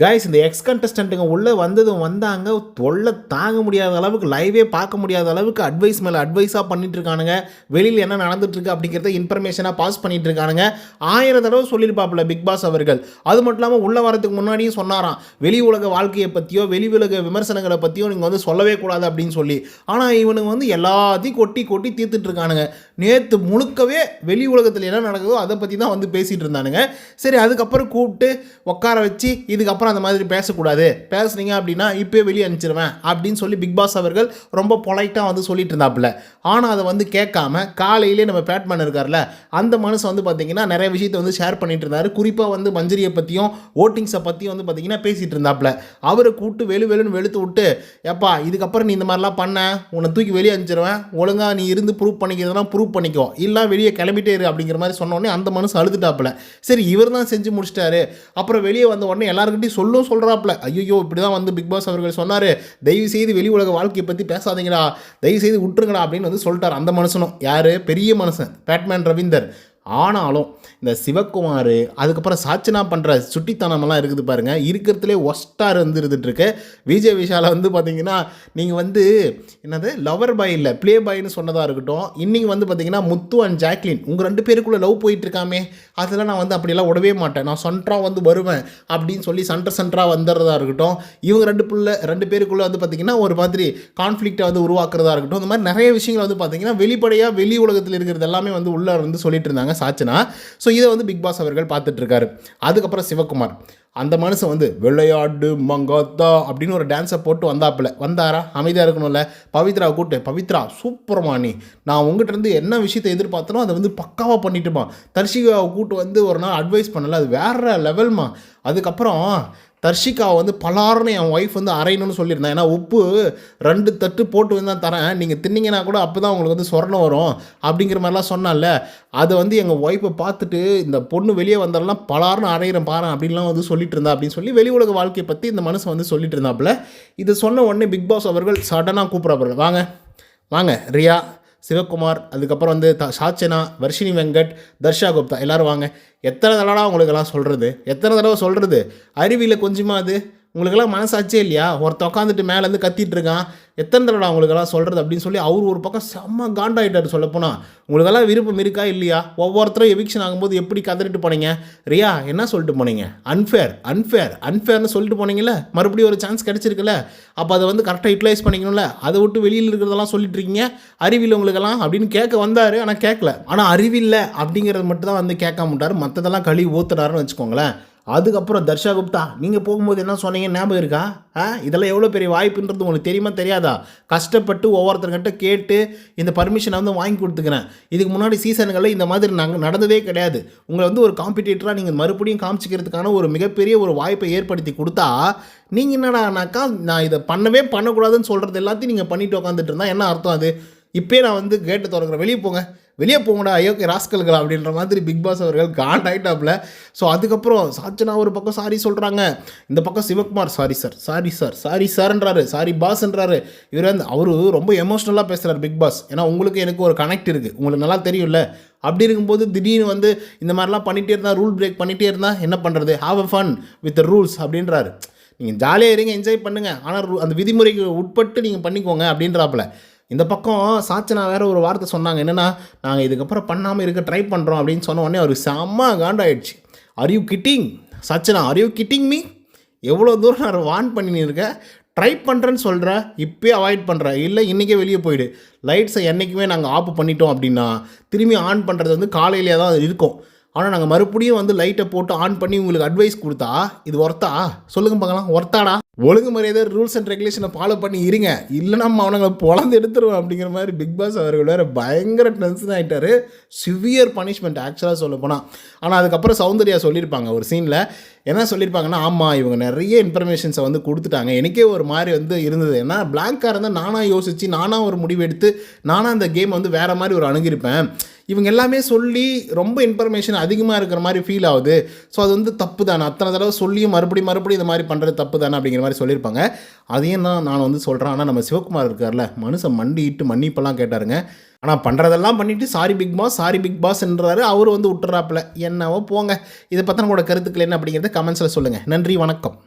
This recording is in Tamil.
கைஸ் இந்த எக்ஸ் கண்டஸ்டண்ட்டுங்க உள்ளே வந்ததும் வந்தாங்க. தொல்லை தாங்க முடியாத அளவுக்கு லைவே பார்க்க முடியாத அளவுக்கு அட்வைஸ் மேலே அட்வைஸாக பண்ணிட்டு இருக்கானுங்க வெளியில் என்ன நடந்துட்டுருக்கு அப்படிங்கிறத இன்ஃபர்மேஷனாக பாஸ் பண்ணிட்டு இருக்கானுங்க ஆயிரம் தடவை சொல்லியிருப்பாப்புல பிக் பாஸ் அவர்கள். அது மட்டும் இல்லாமல் உள்ளே வரதுக்கு முன்னாடியும் சொன்னாராம். வெளி உலக வாழ்க்கையை பற்றியோ வெளி உலக விமர்சனங்களை பற்றியோ நீங்கள் வந்து சொல்லவே கூடாது அப்படின்னு சொல்லி. ஆனால் இவனுங்க வந்து எல்லாத்தையும் கொட்டி கொட்டி தீர்த்துட்டு இருக்கானுங்க நேற்று முழுக்கவே வெளி உலகத்தில் என்ன நடக்குதோ அதை பற்றி தான் வந்து பேசிகிட்டு இருந்தானுங்க சரி அதுக்கப்புறம் கூப்பிட்டு உட்கார வச்சு இதுக்கப்புறம் அந்த மாதிரி பேசக்கூடாது. பேசுனீங்க அப்படின்னா இப்போயே வெளியே அனுப்பிச்சிருவேன் அப்படின்னு சொல்லி பிக் பாஸ் அவர்கள் ரொம்ப பொலைட்டாக வந்து சொல்லிட்டு இருந்தாப்புல. ஆனால் அதை வந்து கேட்காம காலையிலே நம்ம பேட்மேன் இருக்கார்ல அந்த மனுஷன் வந்து பார்த்தீங்கன்னா நிறைய விஷயத்தை வந்து ஷேர் பண்ணிட்டு இருந்தார். குறிப்பாக வந்து மஞ்சரியை பற்றியும் ஓட்டிங்ஸை பற்றியும் வந்து பார்த்தீங்கன்னா பேசிகிட்டு இருந்தாப்புல. அவரை கூப்பிட்டு வெளு வெளுன்னு வெளுத்து விட்டு எப்பா இதுக்கப்புறம் நீ இந்த மாதிரிலாம் பண்ண உன்னை தூக்கி வெளியே அனுப்பிச்சிருவேன். ஒழுங்காக நீ இருந்து ப்ரூவ் பண்ணிக்கிறதுனா ப்ரூவ் பண்ணிக்கோ. இல்லை வெளியே கிளம்பிட்டே இரு அப்படிங்கிற மாதிரி சொன்ன உடனே அந்த மனுஷன் அழுதுட்டாப்புல. சரி இவர் தான் செஞ்சு முடிச்சிட்டாரு. அப்புறம் வெளியே வந்த உடனே எல்லாருக்கிட்டையும் சொல்லும் சொல்கிறாப்புல ஐயோ இப்படி தான் வந்து பிக் பாஸ் அவர்கள் சொன்னார். தயவு செய்து வெளி உலக வாழ்க்கையை பற்றி பேசாதீங்கடா. தயவு செய்து விட்டுருங்கடா அப்படின்னு வந்து சொல்லிட்டார் அந்த மனுஷனும். யார்? பெரிய மனுஷன். பேட்மேன் ரவீந்தர். ஆனாலும் இந்த சிவகுமார் அதுக்கப்புறம் சாச்சனா பண்ணுற சுட்டித்தனமெல்லாம் இருக்குது பாருங்கள் இருக்கிறதுலே ஒஸ்டார் இருந்துருந்துட்டு இருக்கு விஜய் விஷாலை வந்து பார்த்தீங்கன்னா நீங்கள் வந்து என்னது லவர் பாய் இல்லை ப்ளே பாய்னு சொன்னதாக இருக்கட்டும். இன்றைக்கி வந்து பார்த்தீங்கன்னா முத்து அண்ட் ஜாக்லின் உங்கள் ரெண்டு பேருக்குள்ளே லவ் போயிட்டுருக்காமே அதெல்லாம் நான் வந்து அப்படியெல்லாம் விடவே மாட்டேன். நான் சென்ட்ராக வந்து வருவேன் அப்படின்னு சொல்லி சென்டர் சென்டராக வந்துடுறதா இருக்கட்டும். இவங்க ரெண்டு பிள்ளை ரெண்டு பேருக்குள்ளே வந்து பார்த்தீங்கன்னா ஒரு மாதிரி கான்ஃப்ளிக்டை வந்து உருவாக்குறதா இருக்கட்டும். இந்த மாதிரி நிறைய விஷயங்கள் வந்து பார்த்தீங்கன்னா வெளிப்படையாக வெளி உலகத்தில் இருக்கிறது எல்லாமே வந்து உள்ளே வந்து சொல்லிட்டு இருந்தாங்க. சாச்சனா ஸோ இதை வந்து பிக் பாஸ் அவர்கள் பார்த்துட்டு இருக்காரு அதுக்கப்புறம் சிவகுமார் அந்த மனுஷன் வந்து விளையாடு மங்காத்தா அப்படின்னு ஒரு டான்ஸை போட்டு வந்தாப்புல. வந்தாரா? அமைதியாக இருக்கணும்ல. பவித்ரா கூப்பிட்டு பவித்ரா சூப்பரமா நீ. நான் உங்ககிட்ட இருந்து என்ன விஷயத்தை எதிர்பார்த்தனோ அதை வந்து பக்காவாக பண்ணிட்டுமா. தர்ஷிகாவை கூப்பிட்டு வந்து ஒரு நாள் அட்வைஸ் பண்ணலை. அது வேற லெவல்மா அதுக்கப்புறம் தர்ஷிகாவை வந்து பலார்னு என் ஒய்ஃப் வந்து அரையணும்னு சொல்லியிருந்தேன் ஏன்னா உப்பு ரெண்டு தட்டு போட்டு வந்து தான் தரேன். நீங்கள் தின்னிங்கன்னா கூட அப்போ தான் உங்களுக்கு வந்து சொரணம் வரும் அப்படிங்கிற மாதிரிலாம் சொன்னால. அதை வந்து எங்கள் ஒய்ஃபை பார்த்துட்டு இந்த பொண்ணு வெளியே வந்தாலாம் பலார்னு அரையிறேன் பாரு அப்படின்லாம் வந்து சொல்லிட்டு இருந்தா அப்படின்னு சொல்லி வெளி உலக வாழ்க்கையை பற்றி இந்த மனுஷன் வந்து சொல்லிட்டு இருந்தாப்புல. இது சொன்ன உடனே பிக் பாஸ் அவர்கள் சடனாக கூப்பிட்றாப்புல. வாங்க. வாங்க. ரியா சிவகுமார் அதுக்கப்புறம் வந்து த சாச்சனா வர்ஷினி வெங்கட் தர்ஷா குப்தா எல்லோரும் வாங்க. எத்தனை தடவை உங்களுக்கெல்லாம் சொல்கிறது எத்தனை தடவை சொல்கிறது அறிவியில் கொஞ்சமாக அது? உங்களுக்கெல்லாம் மனசாச்சே இல்லையா? ஒருத்த உட்காந்துட்டு மேலேருந்து கத்திட்டு இருக்கான் எத்தனை தடவை உங்களுக்கெல்லாம் சொல்கிறது அப்படின்னு சொல்லி அவர் ஒரு பக்கம் செம்ம காண்டாயிட்டார் சொல்லப்போனால் உங்களுக்கெல்லாம் விருப்பம் இருக்கா இல்லையா? ஒவ்வொருத்தரும் எவிக்ஷன் ஆகும்போது எப்படி கதறிட்டு போனீங்க? ரியா என்ன சொல்லிட்டு போனீங்க? அன்ஃபேர் அன்ஃபேர் அன்ஃபேர்னு சொல்லிட்டு போனீங்கல்ல? மறுபடியும் ஒரு சான்ஸ் கிடச்சிருக்குல்ல? அப்போ அதை வந்து கரெக்டாக யூட்டிலைஸ் பண்ணிக்கணும்ல? அதை விட்டு வெளியில் இருக்கிறதெல்லாம் சொல்லிட்டு இருக்கீங்க. அறிவில் உங்களுக்கெல்லாம் அப்படின்னு கேட்க வந்தார் ஆனால் கேட்கல. ஆனால் அறிவில்லை அப்படிங்கிறது மட்டும் தான் வந்து கேட்காம விட்டார். மற்றதெல்லாம் கழுவி ஊத்துறாருன்னு வச்சுக்கோங்களேன். அதுக்கப்புறம் தர்ஷா குப்தா நீங்கள் போகும்போது என்ன சொன்னீங்க ஞாபகம் இருக்கா? ஆ இதெல்லாம் எவ்வளோ பெரிய வாய்ப்புன்றது உங்களுக்கு தெரியுமா தெரியாதா? கஷ்டப்பட்டு ஒவ்வொருத்தர்கிட்ட கேட்டு இந்த பர்மிஷனை வந்து வாங்கி கொடுத்துக்கிறேன். இதுக்கு முன்னாடி சீசன்களில் இந்த மாதிரி நாங்கள் நடந்ததே கிடையாது. உங்களை வந்து ஒரு காம்படிட்டராக நீங்கள் மறுபடியும் காமிச்சிக்கிறதுக்கான ஒரு மிகப்பெரிய ஒரு வாய்ப்பை ஏற்படுத்தி கொடுத்தா நீங்கள் என்னடானாக்கா நான் இதை பண்ணவே பண்ணக்கூடாதுன்னு சொல்கிறது எல்லாத்தையும் நீங்கள் பண்ணிட்டு உட்காந்துட்டு இருந்தால் என்ன அர்த்தம் அது? இப்போயே நான் வந்து கேட்டு திறக்கிறேன். வெளியே போங்க. வெளியே போங்கடா ஐயோக்கு ராஸ்கல்களா அப்படின்ற மாதிரி பிக் பாஸ் அவர்கள் காண்ட் ஆகிட்டாப்புல ஸோ அதுக்கப்புறம் சாச்சனா ஒரு பக்கம் சாரி சொல்கிறாங்க இந்த பக்கம் Sivakumar sorry sir sorry sir sorry சார்ன்றாரு sorry பாஸ்ன்றாரு இவர் வந்து அவரு ரொம்ப எமோஷ்னலாக பேசுகிறார் பிக் பாஸ். ஏன்னா உங்களுக்கு எனக்கு ஒரு கனெக்ட் இருக்குது உங்களுக்கு நல்லா தெரியும்ல. அப்படி இருக்கும்போது திடீர்னு வந்து இந்த மாதிரிலாம் பண்ணிகிட்டே இருந்தால் ரூல் பிரேக் பண்ணிகிட்டே இருந்தால் என்ன பண்ணுறது have a fun with rules அப்படின்றாரு. நீங்கள் ஜாலியாக இருங்க என்ஜாய் பண்ணுங்கள் ஆனால் அந்த விதிமுறைக்கு உட்பட்டு நீங்கள் பண்ணிக்கோங்க அப்படின்றாப்புல இந்த பக்கம் சாச்சனா வேற ஒரு வார்த்தை சொன்னாங்க. என்னென்னா நாங்கள் இதுக்கப்புறம் பண்ணாமல் இருக்க ட்ரை பண்ணுறோம் அப்படின்னு சொன்ன உடனே அவருக்கு செம்ம காண்டாயிடுச்சு. Are you kidding Sachana are you kidding me எவ்வளோ தூரம் நான் வான் பண்ணின்னு இருக்கேன் ட்ரை பண்ணுறேன்னு சொல்கிறேன் இப்போயே அவாய்ட் பண்ணுறேன் இல்லை இன்றைக்கே வெளியே போயிடு. லைட்ஸை என்றைக்குமே நாங்கள் ஆஃப் பண்ணிட்டோம் அப்படின்னா திரும்பி ஆன் பண்ணுறது வந்து காலையிலே தான் இருக்கும். ஆனால் நாங்கள் மறுபடியும் வந்து லைட்டை போட்டு ஆன் பண்ணி உங்களுக்கு அட்வைஸ் கொடுத்தா இது ஒர்த்தா சொல்லுங்க பார்க்கலாம். ஒர்த்தாடா ஒழுங்கு மரியாதை ரூல்ஸ் அண்ட் ரெகுலேஷனை ஃபாலோ பண்ணி இருங்க. இல்லைனா அவனுங்களை பொழந்து எடுத்துருவோம் அப்படிங்கிற மாதிரி பிக் பாஸ் அவர்கள் வேறு பயங்கர டென்ஷன் ஆகிட்டார் சிவியர் பனிஷ்மெண்ட் ஆக்சுவலாக சொல்ல போனால் ஆனால் அதுக்கப்புறம் சௌந்தர்யா சொல்லியிருப்பாங்க ஒரு சீனில் என்ன சொல்லியிருப்பாங்கன்னா ஆமாம் இவங்க நிறைய இன்ஃபர்மேஷன்ஸை வந்து கொடுத்துட்டாங்க. எனக்கே ஒரு மாதிரி வந்து இருந்தது. ஏன்னா பிளாங்காக இருந்தால் நானாக யோசித்து நானாக ஒரு முடிவு எடுத்து நானாக அந்த கேம் வந்து வேறு மாதிரி ஒரு அணுகிருப்பேன் இவங்க எல்லாமே சொல்லி ரொம்ப இன்ஃபர்மேஷன் அதிகமாக இருக்கிற மாதிரி ஃபீல் ஆகுது. ஸோ அது வந்து தப்பு தானே அத்தனை தடவை சொல்லியும் மறுபடியும் மறுபடியும் இந்த மாதிரி பண்ணுறது தப்பு தானே அப்படிங்கிற மாதிரி சொல்லியிருப்பாங்க. அதையும் தான் நான் வந்து சொல்கிறேன் ஆனால் நம்ம சிவகுமார் இருக்கார்ல மனுஷன் மண்டிட்டு மன்னிப்பெல்லாம் கேட்டாருங்க. ஆனால் பண்ணுறதெல்லாம் பண்ணிவிட்டு sorry big boss sorry big பாஸ்ன்றாரு அவர் வந்து விட்டுறாப்புல என்னவோ போங்க. இதை பற்றின கூட கருத்துக்கள் என்ன அப்படிங்கிறத கமெண்ட்ஸில் சொல்லுங்கள் நன்றி வணக்கம்.